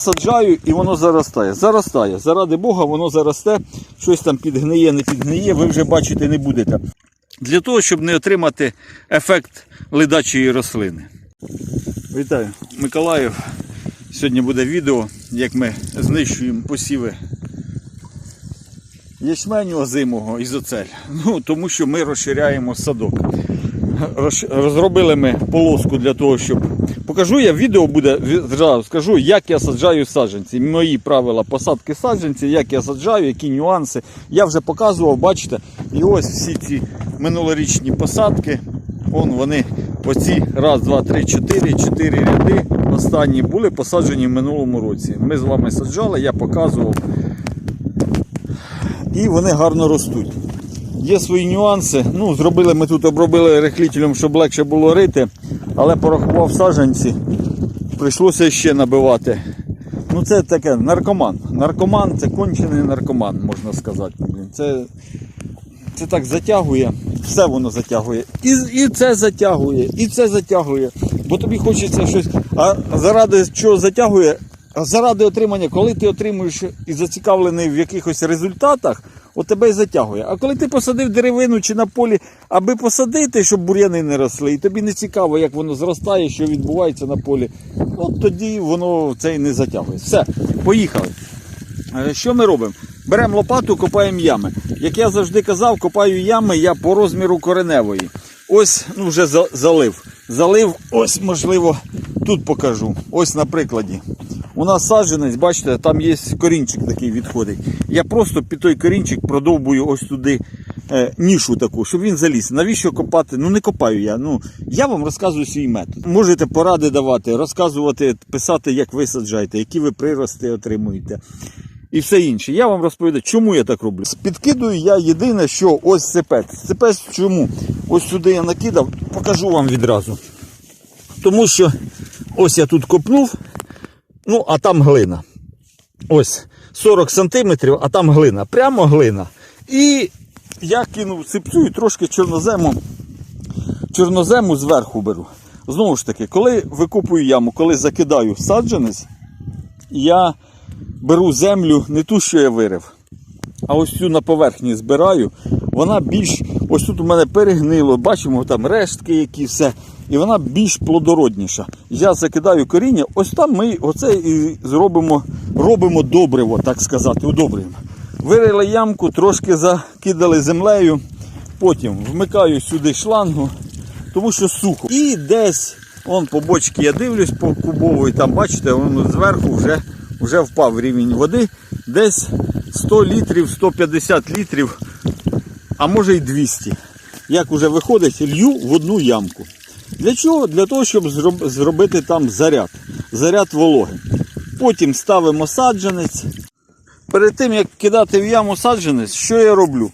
Саджаю і воно заростає. Заростає. Заради Бога, воно заросте, щось там підгниє, не підгниє, ви вже бачити не будете. Для того, щоб не отримати ефект ледачої рослини. Вітаю, Миколаїв. Сьогодні буде відео, як ми знищуємо посіви ячменю озимого ізоцель. Ну, тому що ми розширяємо садок. Розробили ми полоску для того, щоб. Покажу я відео буде скажу, як я саджаю саджанці. Мої правила посадки саджанців, як я саджаю, які нюанси. Я вже показував, бачите. І ось всі ці минулорічні посадки. Вон вони, оці раз, два, три, чотири, чотири ряди. Останні були посаджені в минулому році. Ми з вами саджали, я показував. І вони гарно ростуть. Є свої нюанси. Ну, зробили ми тут, обробили рихлітелем, щоб легше було рити, але порахував саджанці, прийшлося ще набивати. Ну, це таке наркоман. Наркоман це кончений наркоман, можна сказати. Це, це так затягує, все воно затягує. І, і це затягує, і це затягує. Бо тобі хочеться щось. А заради чого затягує? Заради отримання, коли ти отримуєш і зацікавлений в якихось результатах, от тебе і затягує. А коли ти посадив деревину чи на полі, аби посадити, щоб бур'яни не росли, і тобі не цікаво, як воно зростає, що відбувається на полі, от тоді воно це і не затягує. Все, поїхали. Е, Що ми робимо? Беремо лопату, копаємо ями. Як я завжди казав, копаю ями я по розміру кореневої. Ось ну, вже залив. Залив, ось можливо, тут покажу. Ось на прикладі. У нас саджанець, бачите, там є корінчик такий відходить. Я просто під той корінчик продовбую ось туди е, нішу таку, щоб він заліз. Навіщо копати? Ну не копаю я. Ну я вам розказую свій метод. Можете поради давати, розказувати, писати, як ви саджаєте, які ви прирости отримуєте і все інше. Я вам розповідаю, чому я так роблю. Підкидую я єдине, що ось цепець. Цепець чому? Ось сюди я накидав, покажу вам відразу. Тому що ось я тут копнув, ну а там глина. Ось 40 сантиметрів, а там глина. Прямо глина. І я кинув цепцю і трошки чорнозему, чорнозему зверху беру. Знову ж таки, коли викопую яму, коли закидаю саджанець, я беру землю не ту, що я вирив, а ось цю на поверхні збираю. Вона більш, ось тут у мене перегнило, бачимо там рештки, які все. І вона більш плодородніша. Я закидаю коріння, ось там ми оце і зробимо, робимо добриво, так сказати, удобрюємо. Вирили ямку, трошки закидали землею, потім вмикаю сюди шлангу, тому що сухо. І десь, вон по бочці я дивлюсь по кубової, там бачите, воно зверху вже, вже впав рівень води. Десь 100 літрів, 150 літрів, а може й 200. Як вже виходить, лью в одну ямку. Для чого? Для того, щоб зробити там заряд, заряд вологи. Потім ставимо саджанець. Перед тим як кидати в яму саджанець, що я роблю?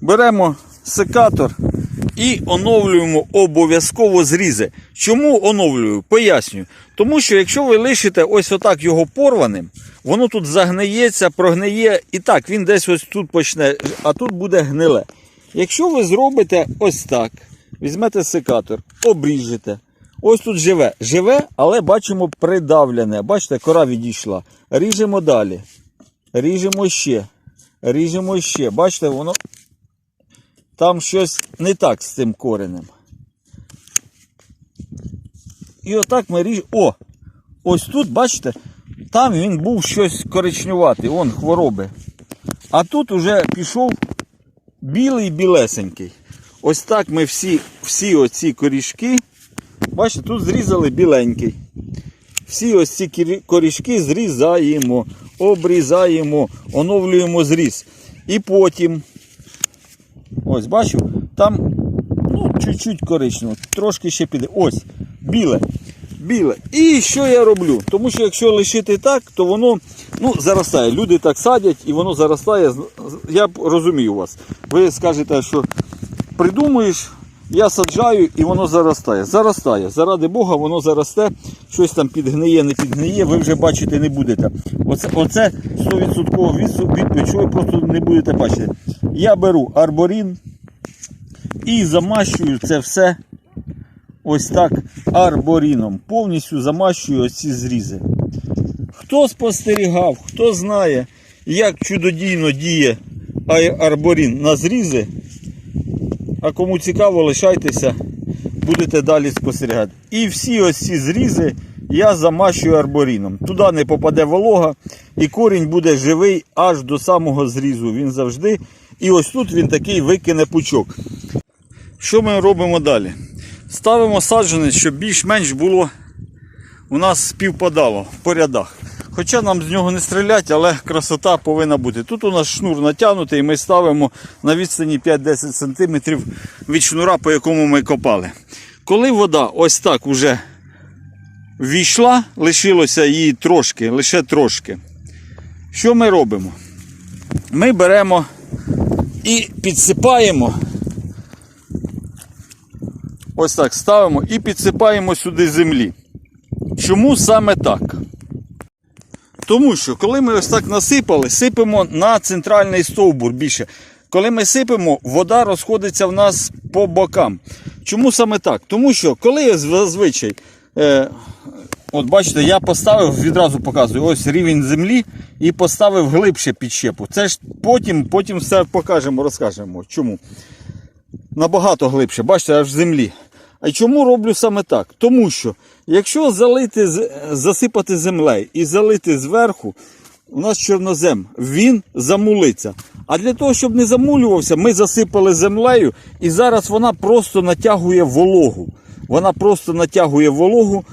Беремо секатор і оновлюємо обов'язково зрізи. Чому оновлюю? Пояснюю. Тому що якщо ви лишите ось отак його порваним, воно тут загниється, прогниє і так, він десь ось тут почне, а тут буде гниле. Якщо ви зробите ось так, візьмете секатор, обріжете. Ось тут живе. Живе, але бачимо придавлене. Бачите, кора відійшла. Ріжемо далі. Ріжемо ще. Ріжемо ще. Бачите, воно там щось не так з цим коренем. І отак ми ріжемо. О! Ось тут, бачите, там він був щось коричневатий, вон хвороби. А тут уже пішов білий білесенький. Ось так ми всі, всі оці корішки, бачите, тут зрізали біленький. Всі ось ці корішки зрізаємо, обрізаємо, оновлюємо зріз. І потім, ось бачу, там ну, чуть-чуть коричнево, трошки ще піде. Ось, біле. Біле. І що я роблю? Тому що якщо лишити так, то воно ну, заростає. Люди так садять і воно заростає. Я розумію вас. Ви скажете, що придумуєш, я саджаю і воно заростає. Заростає. Заради Бога, воно заросте, щось там підгниє, не підгниє, ви вже бачити не будете. Оце, оце 100% відсу- відповідь, що ви просто не будете бачити. Я беру арборін і замащую це все ось так арборіном. Повністю замащую ось ці зрізи. Хто спостерігав, хто знає, як чудодійно діє арборін на зрізи. А кому цікаво, лишайтеся, будете далі спостерігати. І всі ось ці зрізи я замащую арборіном. Туди не попаде волога, і корінь буде живий аж до самого зрізу. Він завжди. І ось тут він такий викине пучок. Що ми робимо далі? Ставимо саджанець, щоб більш-менш було у нас співпадало по рядах. Хоча нам з нього не стрілять, але красота повинна бути. Тут у нас шнур натягнутий, і ми ставимо на відстані 5-10 см від шнура, по якому ми копали. Коли вода ось так уже ввійшла, лишилося її трошки, лише трошки. Що ми робимо? Ми беремо і підсипаємо. Ось так ставимо і підсипаємо сюди землі. Чому саме так? Тому що, коли ми ось так насипали, сипемо на центральний стовбур більше. Коли ми сипемо, вода розходиться в нас по бокам. Чому саме так? Тому що, коли зазвичай, е, от бачите, я поставив, відразу показую, ось рівень землі і поставив глибше підщепу. Це ж потім, потім все покажемо, розкажемо. Чому? Набагато глибше, бачите, аж в землі. А чому роблю саме так? Тому що, якщо залити, засипати землею і залити зверху, у нас чорнозем, він замулиться. А для того, щоб не замулювався, ми засипали землею, і зараз вона просто натягує вологу. Вона просто натягує вологу,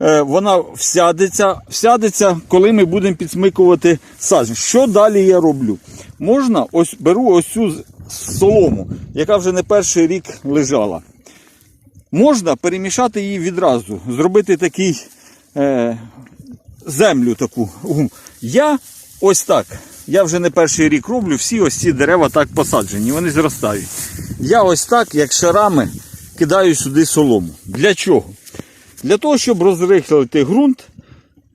е, вона всядеться, всядеться, коли ми будемо підсмикувати саджанець. Що далі я роблю? Можна, ось беру ось цю солому, яка вже не перший рік лежала. Можна перемішати її відразу, зробити такий е, землю таку. Я ось так. Я вже не перший рік роблю, всі ось ці дерева так посаджені, вони зростають. Я ось так, як шарами, кидаю сюди солому. Для чого? Для того, щоб розрихлити ґрунт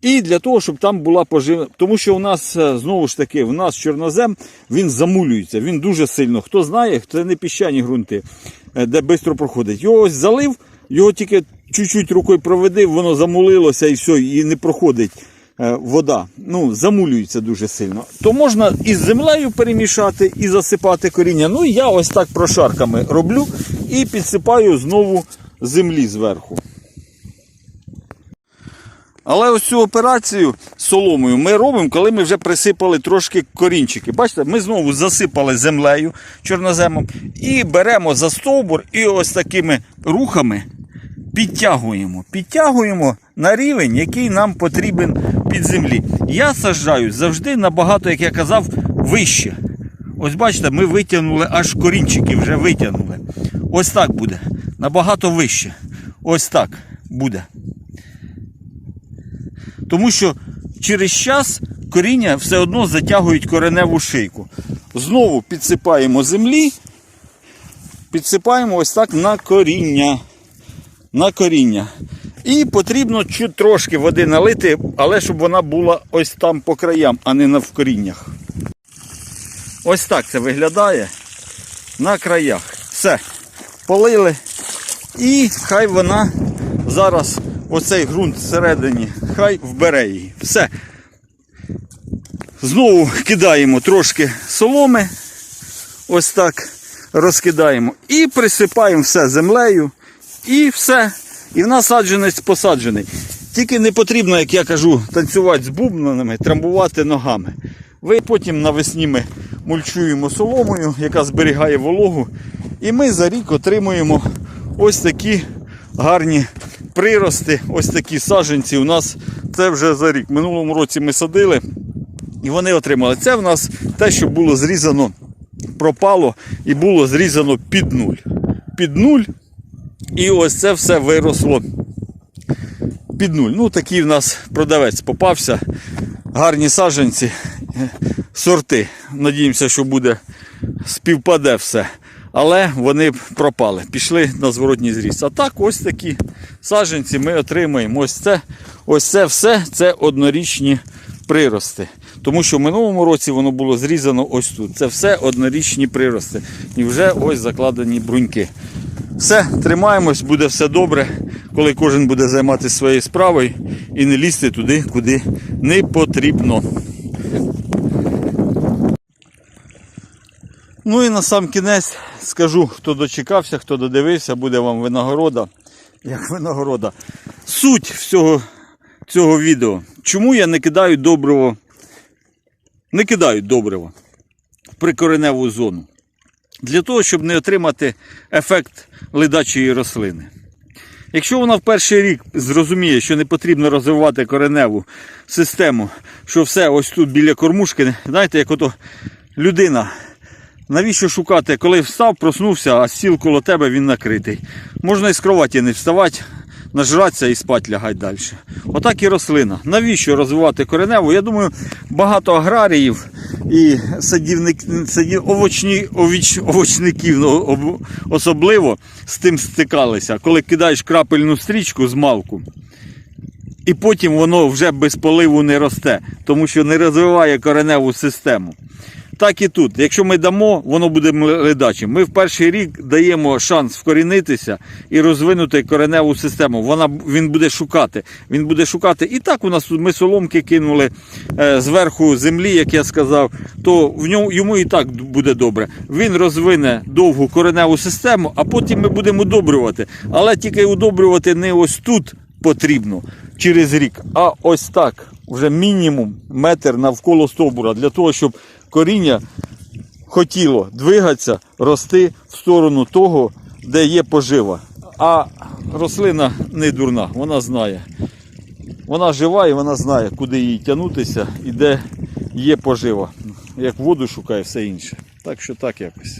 і для того, щоб там була поживна. Тому що у нас, е, знову ж таки, у нас чорнозем, він замулюється, він дуже сильно. Хто знає, це не піщані ґрунти, де швидко проходить. Його ось залив, його тільки чуть-чуть рукою проведив, воно замулилося і все, і не проходить е, вода. Ну, замулюється дуже сильно. То можна і з землею перемішати, і засипати коріння. Ну, я ось так прошарками роблю і підсипаю знову землі зверху. Але ось цю операцію з соломою ми робимо, коли ми вже присипали трошки корінчики. Бачите, ми знову засипали землею чорноземом і беремо за стовбур і ось такими рухами підтягуємо. Підтягуємо на рівень, який нам потрібен під землі. Я саджаю завжди набагато, як я казав, вище. Ось бачите, ми витягнули аж корінчики вже витягнули. Ось так буде. Набагато вище. Ось так буде. Тому що через час коріння все одно затягують кореневу шийку. Знову підсипаємо землі, підсипаємо ось так на коріння. На коріння. І потрібно трошки води налити, але щоб вона була ось там по краям, а не в коріннях. Ось так це виглядає на краях. Все, полили. І хай вона зараз оцей ґрунт всередині, хай вбере її. Все. Знову кидаємо трошки соломи. Ось так розкидаємо. І присипаємо все землею. І все. І в нас саджанець посаджений. Тільки не потрібно, як я кажу, танцювати з бубнами, трамбувати ногами. Ви потім навесні ми мульчуємо соломою, яка зберігає вологу. І ми за рік отримуємо ось такі гарні прирости, ось такі саджанці. У нас це вже за рік. Минулому році ми садили і вони отримали. Це в нас те, що було зрізано, пропало і було зрізано під нуль. Під нуль. І ось це все виросло під нуль. Ну, такий в нас продавець попався. Гарні саджанці, сорти. Надіємося, що буде співпаде все. Але вони пропали, пішли на зворотній зріст. А так, ось такі саджанці ми отримаємо. Ось це, ось це все це однорічні прирости. Тому що в минулому році воно було зрізано ось тут. Це все однорічні прирости. І вже ось закладені бруньки. Все, тримаємось, буде все добре, коли кожен буде займатися своєю справою і не лізти туди, куди не потрібно. Ну і на сам кінець скажу, хто дочекався, хто додивився, буде вам винагорода. Як винагорода. Суть всього цього відео. Чому я не кидаю добриво, не кидаю добриво в прикореневу зону? Для того, щоб не отримати ефект ледачої рослини. Якщо вона в перший рік зрозуміє, що не потрібно розвивати кореневу систему, що все ось тут біля кормушки, знаєте, як ото людина. Навіщо шукати, коли встав, проснувся, а стіл коло тебе він накритий. Можна і з кроваті не вставати, нажратися і спати лягати далі. Отак і рослина. Навіщо розвивати кореневу? Я думаю, багато аграріїв і садівник, садів, овочні, овіч, овочників ну, об- особливо з тим стикалися, коли кидаєш крапельну стрічку з малку. І потім воно вже без поливу не росте, тому що не розвиває кореневу систему. Так і тут. Якщо ми дамо, воно буде ледачим. Ми в перший рік даємо шанс вкорінитися і розвинути кореневу систему. Вона, він буде шукати. Він буде шукати. І так у нас ми соломки кинули е, зверху землі, як я сказав, то в ньому, йому і так буде добре. Він розвине довгу кореневу систему, а потім ми будемо удобрювати. Але тільки удобрювати не ось тут потрібно через рік, а ось так. Вже мінімум метр навколо стовбура для того, щоб коріння хотіло двигатися, рости в сторону того, де є пожива. А рослина не дурна, вона знає. Вона жива і вона знає, куди їй тягнутися і де є пожива. Як воду шукає, все інше. Так що так якось.